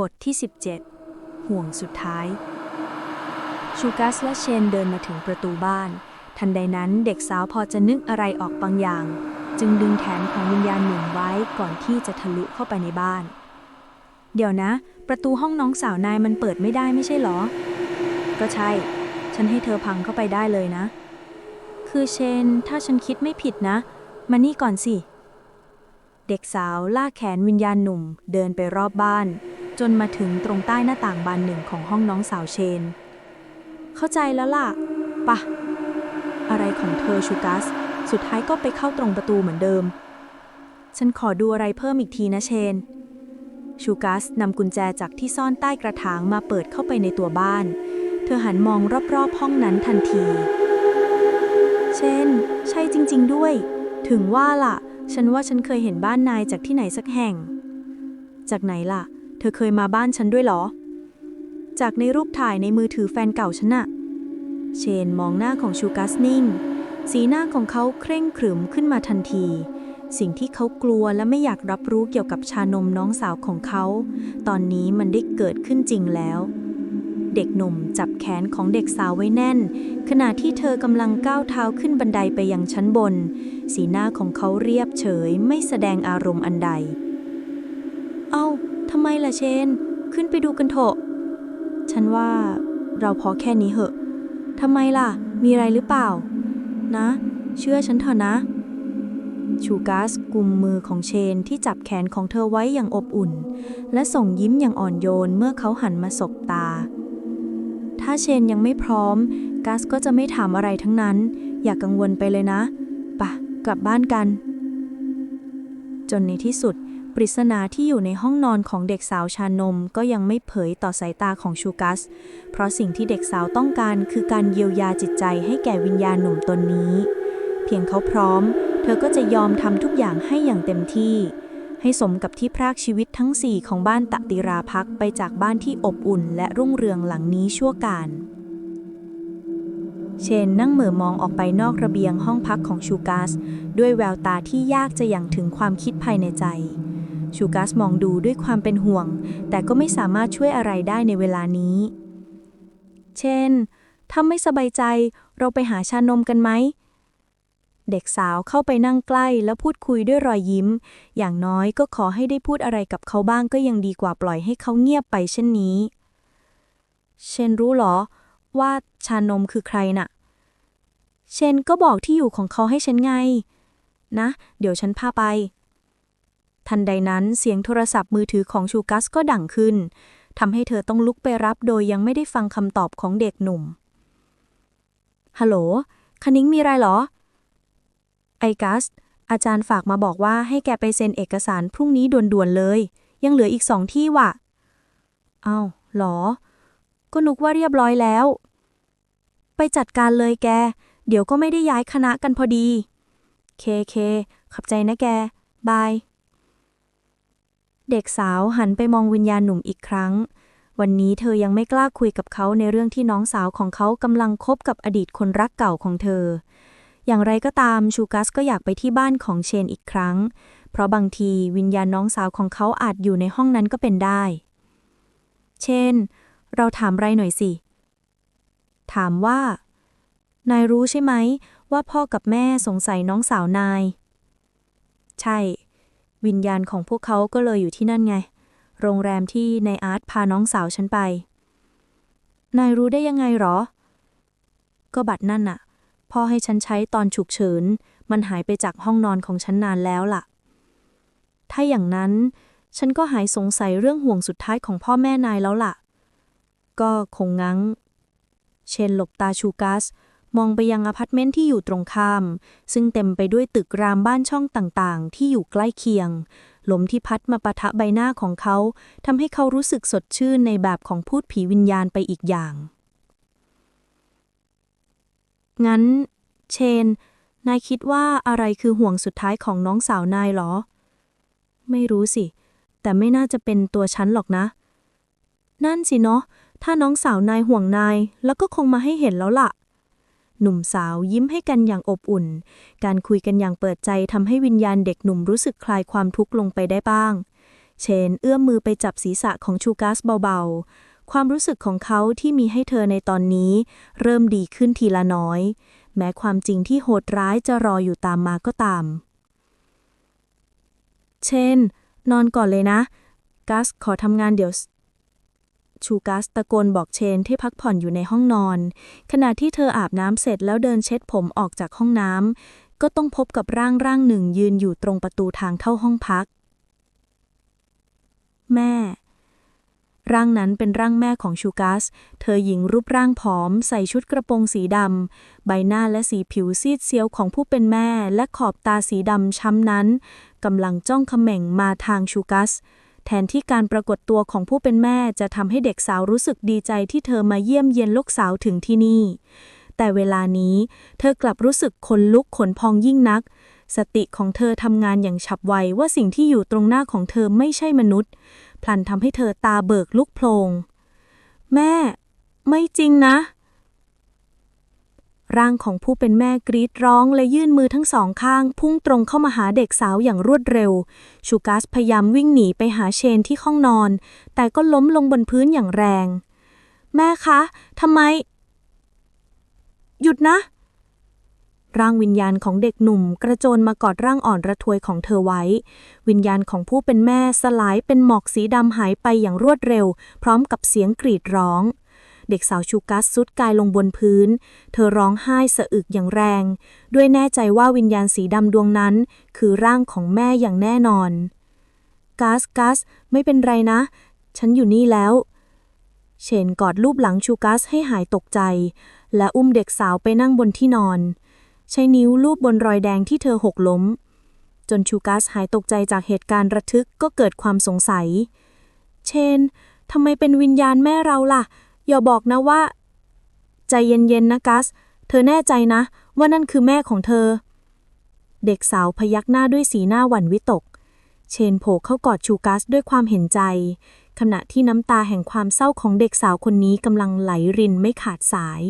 บทที่ 17 ห่วงสุดท้าย ชูกัสและเชนเดินมาถึงประตูบ้าน ทันใดนั้นเด็กสาวพอจะนึกอะไรออกบางอย่าง จึงดึงแขนของวิญญาณหนุ่มไว้ก่อนที่จะทะลุเข้าไปในบ้าน เดี๋ยวนะ ประตูห้องน้องสาวนายมันเปิดไม่ได้ไม่ใช่หรอ ก็ใช่ ฉันให้เธอพังเข้าไปได้เลยนะ คือเชน ถ้าฉันคิดไม่ผิดนะ มานี่ก่อนสิเด็กสาวลากแขนวิญญาณหนุ่มเดินไปรอบบ้าน จนมาถึงตรงใต้หน้าต่างบานหนึ่งของห้องน้องสาวเชน เข้าใจแล้วล่ะ ปะ อะไรของเธอชูกัส สุดท้ายก็ไปเข้าตรงประตูเหมือนเดิม ฉันขอดูอะไรเพิ่มอีกทีนะเชน ชูกัสนำกุญแจจากที่ซ่อนใต้กระถางมาเปิดเข้าไปในตัวบ้าน เธอหันมองรอบๆห้องนั้นทันที เชน ใช่จริง ๆ ด้วย ถึงว่าล่ะ ฉันว่าฉันเคยเห็นบ้านนายจากที่ไหนสักแห่ง จากไหนล่ะ เธอเคยมาบ้านฉันด้วยเหรอ จากในรูปถ่ายในมือถือแฟนเก่าฉันน่ะ เชนมองหน้าของชูกัสนิ่ง สีหน้าของเขาเคร่งขรึมขึ้นมาทันที สิ่งที่เขากลัวและไม่อยากรับรู้เกี่ยวกับชานมน้องสาวของเขา ตอนนี้มันได้เกิดขึ้นจริงแล้ว เด็กหนุ่มจับแขนของเด็กสาวไว้แน่น ขณะที่เธอกำลังก้าวเท้าขึ้นบันไดไปยังชั้นบน สีหน้าของเขาเรียบเฉยไม่แสดงอารมณ์อันใด เอ้า ทำไมล่ะเชน ขึ้นไปดูกันเถอะ ฉันว่าเราพอแค่นี้เหอะทำไมล่ะ มีอะไรหรือเปล่า นะ เชื่อฉันเถอะนะ ชูกัสกุมมือของเชนที่จับแขนของเธอไว้อย่างอบอุ่น และส่งยิ้มอย่างอ่อนโยนเมื่อเขาหันมาสบตา ถ้าเชนยังไม่พร้อมกัสก็จะไม่ถามอะไรทั้งนั้น อย่ากกังวลไปเลยนะปะกลับบ้านกัน จนในที่สุด ปริศนาที่อยู่ในห้องนอนของเด็กสาวชานมก็ยังไม่เผยต่อสายตาของชูกัส เพราะสิ่งที่เด็กสาวต้องการคือการเยียวยาจิตใจให้แก่วิญญาณหนุ่มตนนี้ เพียงเขาพร้อม เธอก็จะยอมทำทุกอย่างให้อย่างเต็มที่ ให้สมกับที่พรากชีวิตทั้งสี่ของบ้านตะติราพักไปจากบ้านที่อบอุ่น และรุ่งเรืองหลังนี้ชั่วการเชนนั่งเหม่อมองออกไปนอกระเบียงห้องพักของชูกัสด้วยแววตาที่ยากจะยังถึงความคิดภายในใจ ชูกัสมองดูด้วยความเป็นห่วง แต่ก็ไม่สามารถช่วยอะไรได้ในเวลานี้ เชนถ้าไม่สบายใจเราไปหาชานมกันไหม เด็กสาวเข้าไปนั่งใกล้แล้วพูดคุยด้วยรอยยิ้ม อย่างน้อยก็ขอให้ได้พูดอะไรกับเขาบ้างก็ยังดีกว่าปล่อยให้เขาเงียบไปเช่นนี้ เชนรู้หรอ ว่าชานมคือใครน่ะ เชนก็บอกที่อยู่ของเขาให้ฉันไง นะ เดี๋ยวฉันพาไป ทันใดนั้นเสียงโทรศัพท์มือถือของชูกัสก็ดังขึ้นทำให้เธอต้องลุกไปรับโดยยังไม่ได้ฟังคำตอบของเด็กหนุ่ม ฮัลโหล คณิ้งมีไรเหรอ ไอกัส อาจารย์ฝากมาบอกว่าให้แกไปเซ็นเอกสารพรุ่งนี้ด่วนๆเลย ยังเหลืออีกสองที่ว่ะอ้าวหรอ ก็นึกว่าเรียบร้อยแล้ว ไปจัดการเลยแก เดี๋ยวก็ไม่ได้ย้ายคณะกันพอดี เคเคขับใจนะแก บาย เด็กสาวหันไปมองวิญญาณหนุ่มอีกครั้ง วันนี้เธอยังไม่กล้าคุยกับเขาในเรื่องที่น้องสาวของเขากำลังคบกับอดีตคนรักเก่าของเธอ อย่างไรก็ตามชูกัสก็อยากไปที่บ้านของเชนอีกครั้ง เพราะบางทีวิญญาณน้องสาวของเขาอาจอยู่ในห้องนั้นก็เป็นได้ เชนเราถามไรหน่อยสิ ถามว่า นายรู้ใช่ไหม ว่าพ่อกับแม่สงสัยน้องสาวนาย ใช่ วิญญาณของพวกเขาก็เลยอยู่ที่นั่นไง โรงแรมที่นายอาร์ตพาน้องสาวฉันไป นายรู้ได้ยังไงหรอ ก็บัตรนั่นน่ะ พ่อให้ฉันใช้ตอนฉุกเฉิน มันหายไปจากห้องนอนของฉันนานแล้วล่ะ ถ้าอย่างนั้น ฉันก็หายสงสัยเรื่องห่วงสุดท้ายของพ่อแม่นายแล้วล่ะ ก็คงงั้ง เชนหลบตาชูกัส มองไปยังอพาร์ตเมนต์ที่อยู่ตรงข้าม ซึ่งเต็มไปด้วยตึกรามบ้านช่องต่างๆ ที่อยู่ใกล้เคียง ลมที่พัดมาปะทะใบหน้าของเขาทำให้เขารู้สึกสดชื่นในแบบของพูดผีวิญญาณไปอีกอย่าง งั้น เชน นายคิดว่าอะไรคือห่วงสุดท้ายของน้องสาวนายหรอ ไม่รู้สิ แต่ไม่น่าจะเป็นตัวฉันหรอกนะ นั่นสิเนาะถ้าน้องสาวนายห่วงนาย แล้วก็คงมาให้เห็นแล้วล่ะ หนุ่มสาวยิ้มให้กันอย่างอบอุ่น การคุยกันอย่างเปิดใจทำให้วิญญาณเด็กหนุ่มรู้สึกคลายความทุกข์ลงไปได้บ้าง เชนเอื้อมมือไปจับศีรษะของชูกัสเบาๆ ความรู้สึกของเขาที่มีให้เธอในตอนนี้ เริ่มดีขึ้นทีละน้อย แม้ความจริงที่โหดร้ายจะรออยู่ตามมาก็ตาม เชนนอนก่อนเลยนะกัสขอทำงานเดี๋ยว ชูกัสตะโกนบอกเชนที่พักผ่อนอยู่ในห้องนอน ขณะที่เธออาบน้ำเสร็จแล้วเดินเช็ดผมออกจากห้องน้ำก็ต้องพบกับร่างร่างหนึ่งยืนอยู่ตรงประตูทางเข้าห้องพัก แม่ ร่างนั้นเป็นร่างแม่ของชูกัส เธอหญิงรูปร่างผอม ใส่ชุดกระโปรงสีดำ ใบหน้าและสีผิวซีดเซียวของผู้เป็นแม่ และขอบตาสีดำช้ำนั้นกำลังจ้องเขม่งมาทางชูกัส แทนที่การปรากฏตัวของผู้เป็นแม่จะทำให้เด็กสาวรู้สึกดีใจที่เธอมาเยี่ยมเยียนลูกสาวถึงที่นี่ แต่เวลานี้เธอกลับรู้สึกขนลุกขนพองยิ่งนัก สติของเธอทำงานอย่างฉับไวว่าสิ่งที่อยู่ตรงหน้าของเธอไม่ใช่มนุษย์ พลันทำให้เธอตาเบิกลุกโพลงแม่ ไม่จริงนะ ร่างของผู้เป็นแม่กรีดร้องและยื่นมือทั้งสองข้าง พุ่งตรงเข้ามาหาเด็กสาวอย่างรวดเร็ว ชูกัสพยายามวิ่งหนีไปหาเชนที่ห้องนอน แต่ก็ล้มลงบนพื้นอย่างแรง แม่คะทำไม หยุดนะ ร่างวิญญาณของเด็กหนุ่ม กระโจนมากอดร่างอ่อนระทวยของเธอไว้ วิญญาณของผู้เป็นแม่สลายเป็นหมอกสีดำหายไปอย่างรวดเร็ว พร้อมกับเสียงกรีดร้อง เด็กสาวชูกัสสุดกายลงบนพื้น เธอร้องไห้สะอึกอย่างแรง ด้วยแน่ใจว่าวิญญาณสีดำดวงนั้น คือร่างของแม่อย่างแน่นอน กัสกัสไม่เป็นไรนะ ฉันอยู่นี่แล้ว เชนกอดรูปหลังชูกัสให้หายตกใจ และอุ้มเด็กสาวไปนั่งบนที่นอน ใช้นิ้วลูบบนรอยแดงที่เธอหกล้ม จนชูกัสหายตกใจจากเหตุการณ์ระทึกก็เกิดความสงสัย เชนทำไมเป็นวิญญาณแม่เราล่ะ อย่าบอกนะว่า ใจเย็นๆนะกัส เธอแน่ใจนะ ว่านั่นคือแม่ของเธอ เด็กสาวพยักหน้าด้วยสีหน้าหวั่นวิตก เชนโผล่เข้ากอดชูกัสด้วยความเห็นใจ ขณะที่น้ำตาแห่งความเศร้าของเด็กสาวคนนี้กำลังไหลรินไม่ขาดสาย